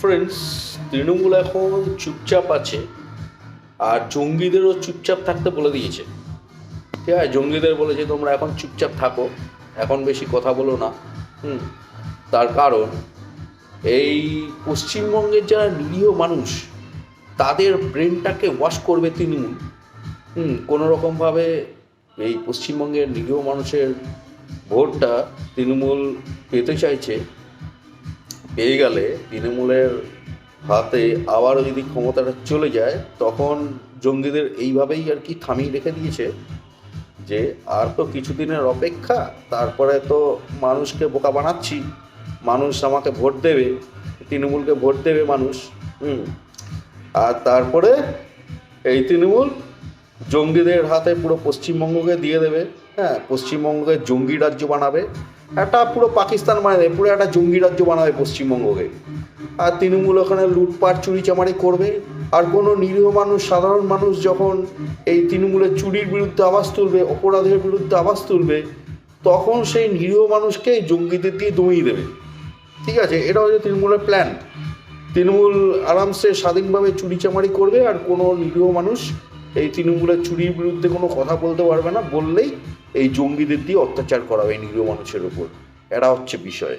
Friends Trinamool এখন চুপচাপ আছে আর জঙ্গিদেরও চুপচাপ থাকতে বলে দিয়েছে। ঠিক আছে? জঙ্গিদের বলেছে, তোমরা এখন চুপচাপ থাকো, এখন বেশি কথা বলো না। হুম, তার কারণ এই পশ্চিমবঙ্গের যারা নিরীহ মানুষ, তাদের ব্রেনটাকে ওয়াশ করবে তৃণমূল। হুম কোনো রকমভাবে এই পশ্চিমবঙ্গের নিরীহ মানুষের ভোটটা তৃণমূল পেতে চাইছে। পেয়ে গেলে তৃণমূলের হাতে আবারও যদি ক্ষমতাটা চলে যায়, তখন জঙ্গিদের এইভাবেই আর কি থামিয়ে রেখে দিয়েছে যে আর তো কিছুদিনের অপেক্ষা, তারপরে তো মানুষকে বোকা বানাচ্ছি, মানুষ আমাকে ভোট দেবে, তৃণমূলকে ভোট দেবে মানুষ, হুম। আর তারপরে এই তৃণমূল জঙ্গিদের হাতে পুরো পশ্চিমবঙ্গকে দিয়ে দেবে হ্যাঁ পশ্চিমবঙ্গকে জঙ্গি রাজ্য বানাবে একটা পুরো পাকিস্তান দেবে পুরো একটা জঙ্গি রাজ্য বানাবে পশ্চিমবঙ্গকে। আর তৃণমূল ওখানে লুটপাট চুরি চামারি করবে। আর কোনো নিরীহ মানুষ, সাধারণ মানুষ যখন এই তৃণমূলের চুরির বিরুদ্ধে আওয়াজ তুলবে, অপরাধের বিরুদ্ধে আওয়াজ তুলবে, তখন সেই নিরীহ মানুষকে জঙ্গিদের দিয়ে দমিয়ে দেবে। ঠিক আছে, এটা হচ্ছে তৃণমূলের প্ল্যান তৃণমূল আরামসে স্বাধীনভাবে চুরি চামারি করবে আর কোনো নিরীহ মানুষ এই তৃণমূলের চুরির বিরুদ্ধে কোনো কথা বলতে পারবে না, বললেই এই জঙ্গিদের দিয়ে অত্যাচার করাবে এই নিরীহ মানুষের উপর। এরা হচ্ছে বিষয়।